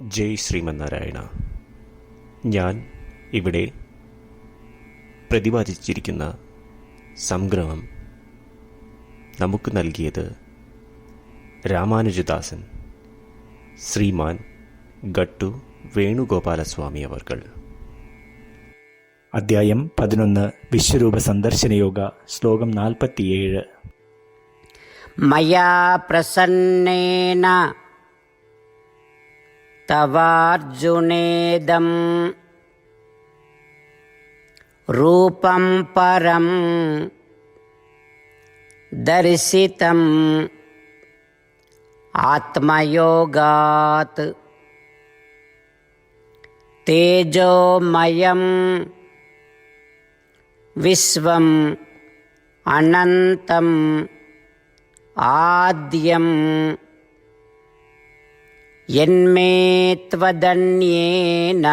ജയ് ശ്രീമന്നാരായണ. ഞാൻ ഇവിടെ പ്രതിപാദിച്ചിരിക്കുന്ന സംഗ്രഹം നമുക്ക് നൽകിയത് രാമാനുജദാസൻ ശ്രീമാൻ ഗട്ടു വേണുഗോപാലസ്വാമി അവർകൾ. അദ്ധ്യായം പതിനൊന്ന് വിശ്വരൂപ സന്ദർശന യോഗ ശ്ലോകം നാൽപ്പത്തിയേഴ്. മയാ പ്രസന്നേന तवार्जुनेदं रूपं परं दर्शितम् आत्मयोगात्। तेजोमयं विश्वम् अनन्तम् आद्यं यन्मे त्वदन्येन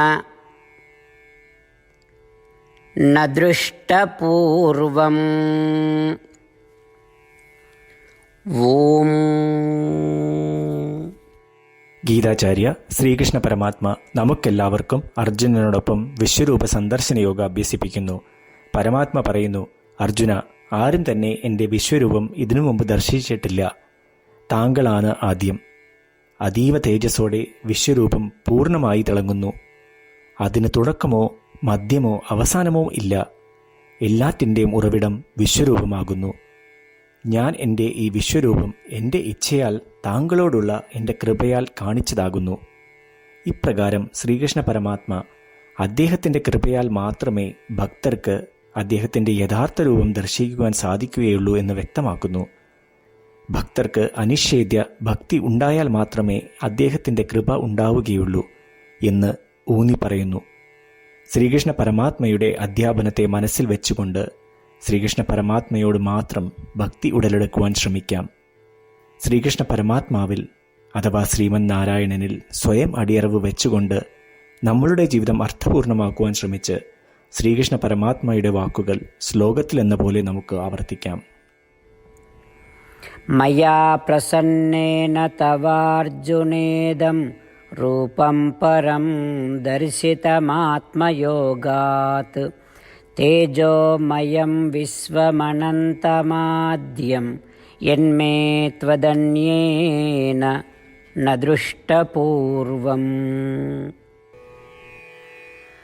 न दृष्टपूर्वम् ॐ ഗീതാചാര്യ ശ്രീകൃഷ്ണ പരമാത്മ നമുക്കെല്ലാവർക്കും അർജുനനോടൊപ്പം വിശ്വരൂപ സന്ദർശനയോഗ അഭ്യസിപ്പിക്കുന്നു പരമാത്മ പറയുന്നു അർജുന ആരും തന്നെ എൻ്റെ വിശ്വരൂപം ഇതിനു മുമ്പ് ദർശിച്ചിട്ടില്ല താങ്കളാണ് ആദ്യം അതീവ തേജസ്സോടെ വിശ്വരൂപം പൂർണമായി തിളങ്ങുന്നു. അതിന് തുടക്കമോ മധ്യമോ അവസാനമോ ഇല്ല. എല്ലാറ്റിന്റെയും ഉറവിടം വിശ്വരൂപമാകുന്നു. ഞാൻ എന്റെ ഈ വിശ്വരൂപം എന്റെ ഇച്ഛയാൽ താങ്കളോടുള്ള എന്റെ കൃപയാൽ കാണിച്ചതാകുന്നു. ഇപ്രകാരം ശ്രീകൃഷ്ണ പരമാത്മ അദ്ദേഹത്തിന്റെ കൃപയാൽ മാത്രമേ ഭക്തർക്ക് അദ്ദേഹത്തിന്റെ യഥാർത്ഥ രൂപം ദർശിക്കുവാൻ സാധിക്കുകയുള്ളൂ എന്ന് വ്യക്തമാക്കുന്നു. ഭക്തർക്ക് അനിഷേധ്യ ഭക്തി ഉണ്ടായാൽ മാത്രമേ അദ്ദേഹത്തിന്റെ കൃപ ഉണ്ടാവുകയുള്ളൂ എന്ന് ഊന്നി പറയുന്നു. ശ്രീകൃഷ്ണ പരമാത്മയുടെ അധ്യാപനത്തെ മനസ്സിൽ വെച്ചുകൊണ്ട് ശ്രീകൃഷ്ണ പരമാത്മയോട് മാത്രം ഭക്തി ഉടലെടുക്കുവാൻ ശ്രമിക്കാം. ശ്രീകൃഷ്ണ പരമാത്മാവിൽ അഥവാ ശ്രീമൻ നാരായണനിൽ സ്വയം അടിയറവ് വെച്ചുകൊണ്ട് നമ്മളുടെ ജീവിതം അർത്ഥപൂർണമാക്കുവാൻ ശ്രമിച്ച് ശ്രീകൃഷ്ണ പരമാത്മയുടെ വാക്കുകൾ ശ്ലോകത്തിലെന്ന പോലെ നമുക്ക് ആവർത്തിക്കാം. मया प्रसन्नेन तवार्जुनेदं रूपं परं दर्शितमात्मयोगात् तेजोमयं विश्वमनन्तमाद्यं यन्मे त्वदन्येन न दृष्टपूर्वम्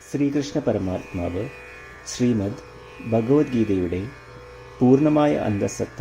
ശ്രീകൃഷ്ണ പരമാത്മാവ് ശ്രീമദ് ഭഗവത്ഗീതയുടെ പൂർണ്ണമായ അന്തസത്ത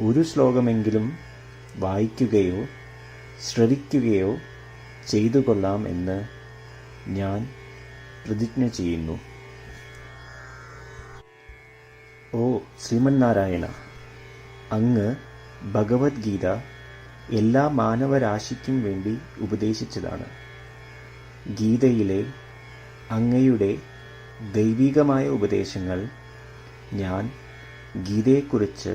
ഒരു ശ്ലോകമെങ്കിലും വായിക്കുകയോ ശ്രവിക്കുകയോ ചെയ്തു കൊള്ളാം എന്ന് ഞാൻ പ്രതിജ്ഞ ചെയ്യുന്നു. ഓ ശ്രീമന്നാരായണ അങ്ങ് ഭഗവത്ഗീത എല്ലാ മാനവരാശിക്കും വേണ്ടി ഉപദേശിച്ചതാണ്. ഗീതയിലെ അങ്ങയുടെ ദൈവികമായ ഉപദേശങ്ങൾ ഞാൻ ഗീതയെക്കുറിച്ച്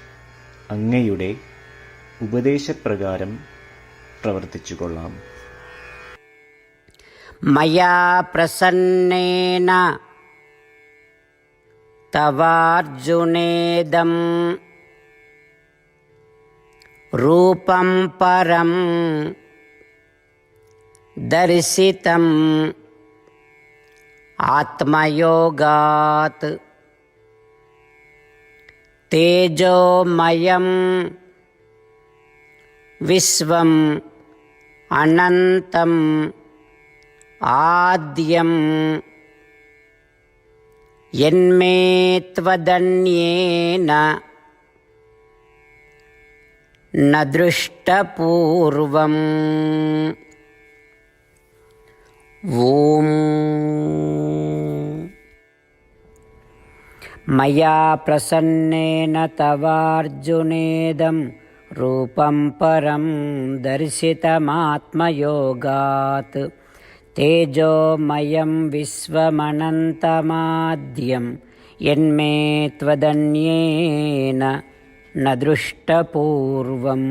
അങ്ങയുടെ ഉപദേശപ്രകാരം പ്രവർത്തിച്ചുകൊള്ളാം मया प्रसन्नेन तवार्जुनेदं रूपं परं दर्शितम् आत्मयोगात् తేజోమయం విశ్వం అనంతం ఆద్యం. ఎన్మే త్వదన్యేన నదృష్టపూర్వం. ఓం मया प्रसन्नेन तवार्जुनेदं रूपं परं दर्शितमात्मयोगात् तेजोमयं विश्वमनन्तमाद्यं यन्मे त्वदन्येन न दृष्टपूर्वम्